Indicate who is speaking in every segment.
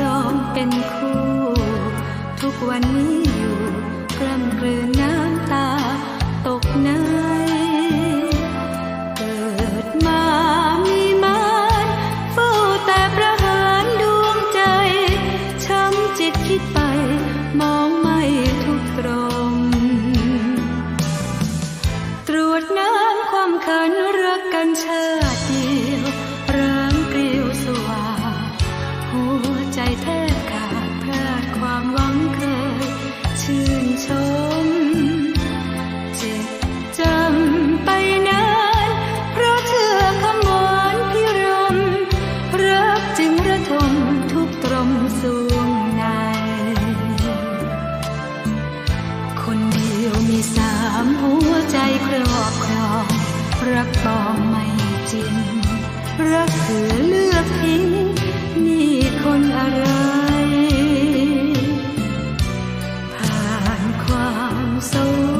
Speaker 1: ร้อมเป็นคู่ ทุกวันนี้อยู่กลั้มกลืนน้ำตาตกน้ำ เธอเลือกทิ้งนี่คนอะไร ผ่านความโศก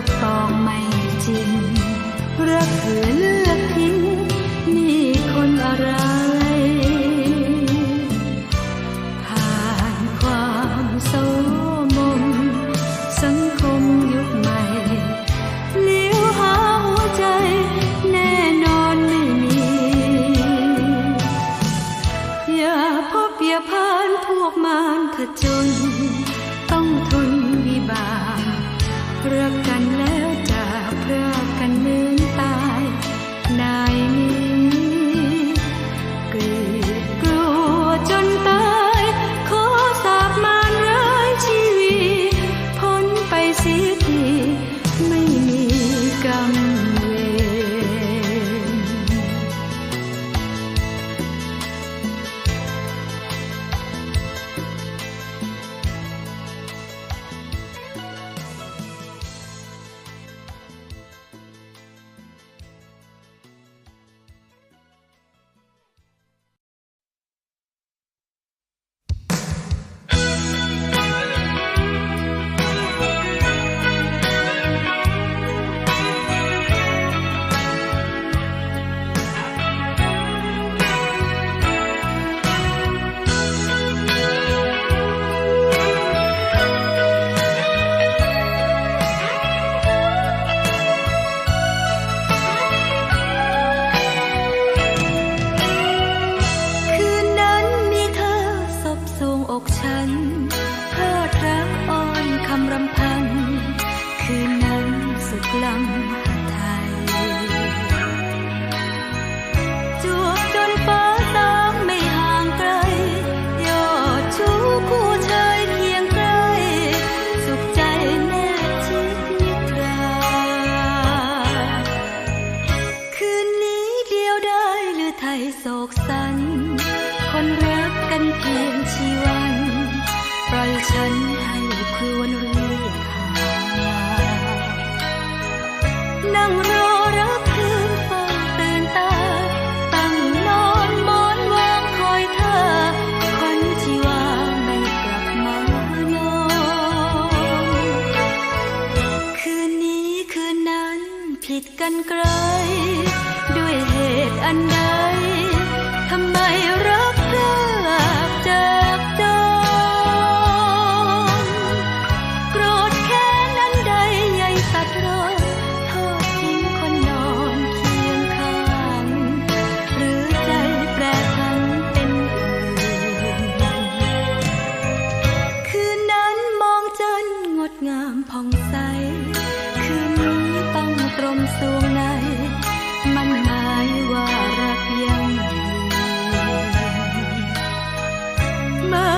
Speaker 1: รักตองไม่จริงรักเหือลือันไกล ด้วยเหตุอันใด My.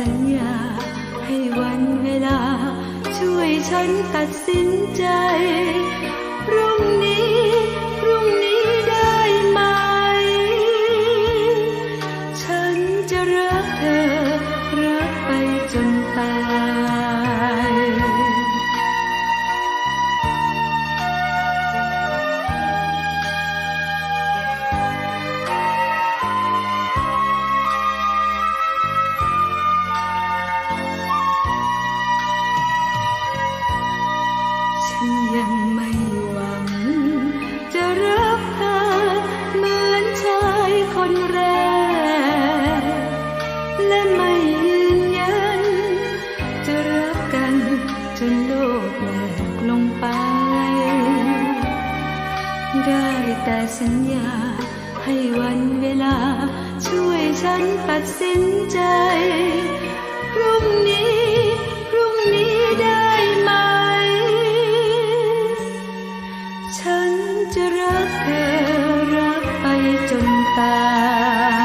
Speaker 1: สัญญา ให้วันเวลา ช่วยฉันตัดสินใจพรุ่งนี้ แต่สัญญา ให้วันเวลา ช่วยฉันตัดสินใจ พรุ่งนี้ พรุ่งนี้ได้ไหม ฉันจะรักเธอ รักไปจนตาย